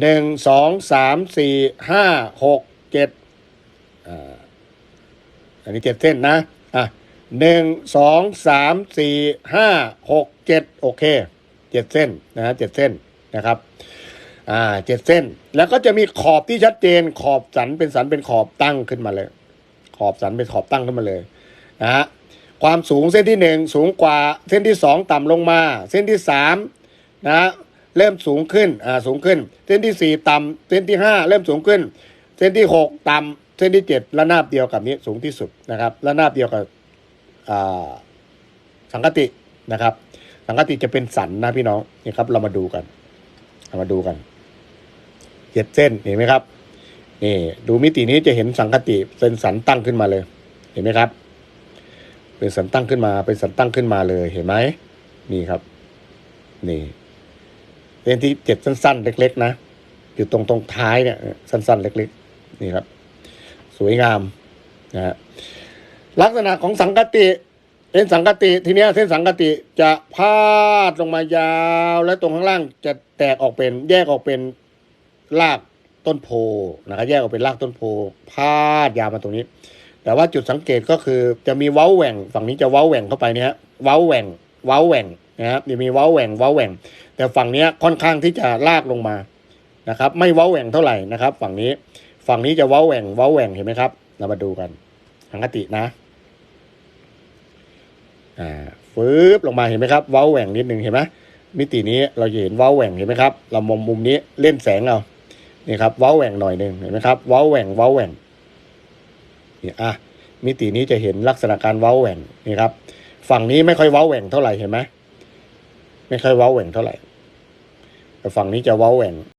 หนึ่งสองสามสี่ห้าหกเจ็ดอันนี้เจ็ดเส้นนะอะหนึ่งสองสามสี่ห้าหกเจ็ดโอเคเจ็ดเส้นนะฮะเจ็ดเส้นนะครับอ่าเจ็ดเส้น แล้วก็จะมีขอบที่ชัดเจนขอบสันเป็นสันเป็นขอบตั้งขึ้นมาเลย ขอบสันเป็นขอบตั้งขึ้นมาเลยนะฮะความสูงเส้นที่หนึ่งสูงกว่าเส้นที่สองต่ำลงมา เส้นที่สามนะ เริ่มสูงขึ้นอ่าสูงขึ้น เส้นที่สี่ต่ำเส้นที่ห้าเริ่มสูงขึ้น เส้นที่หกต่ำเส้นที่เจ็ดระนาบเดียวกับนี้สูงที่สุดนะครับระนาบเดียวกับอ่าสังกตินะครับ สังกติจะเป็นสันนะพี่น้องนี่ครับ เรามาดูกันเรามาดูกันเจ็ดเส้นเห็นไหมครับนี่ดูมิตินี้จะเห็นสังคติเป็นสันตั้งขึ้นมาเลย เห็นไหมครับ เป็นสันตั้งขึ้นมาเป็นสันตั้งขึ้นมาเลยเห็นไหมนี่ครับ นี่ เส้นที่เจ็ดสั้น ๆ เล็ก ๆ นะ อยู่ตรงตรงท้ายเนี่ย สั้น ๆ เล็ก ๆ นี่ครับ สวยงามนะฮะลักษณะของสังคติเส้นสังคติทีเนี้ยเส้นสังคติจะพาดลงมายาว และตรงข้างล่างจะแตกออกเป็นแยกออกเป็นรากต้นโพนะครับแยกออกเป็นรากต้นโพพาดยาวมาตรงนี้ แต่ว่าจุดสังเกตก็คือจะมีเว้าแหว่งฝั่งนี้จะเว้าแหว่งเข้าไปเนี่ยฮะเว้าแหว่ง เว้าแหว่ง นะครับจะมีเว้าแหว่งเว้าแหว่ง แต่ฝั่งนี้ค่อนข้างที่จะลากลงมานะครับ ไม่เว้าแหว่งเท่าไหร่นะครับ ฝั่งนี้ฝั่งนี้จะเว้าแหว่งเว้าแหว่งเห็นไหมครับ เรามาดูกันสังกตินะอ่าฟืบลงมาเห็นไหมครับเว้าแหว่งนิดนึงเห็นไหมมิตินี้เราจะเห็นเว้าแหว่งเห็นไหมครับ เรามองมุมนี้เล่นแสงเอานี่ครับเว้าแหว่งหน่อยหนึ่งเห็นไหมครับเว้าแหว่งเว้าแหว่งนี่อะมิตินี้จะเห็นลักษณะการเว้าแหว่งนี่ครับ ฝั่งนี้ไม่ค่อยเว้าแหว่งเท่าไหร่เห็นไหม ไม่ค่อยว้าแหว่งเท่าไหร่แต่ฝั่งนี้จะว้าแหว่ง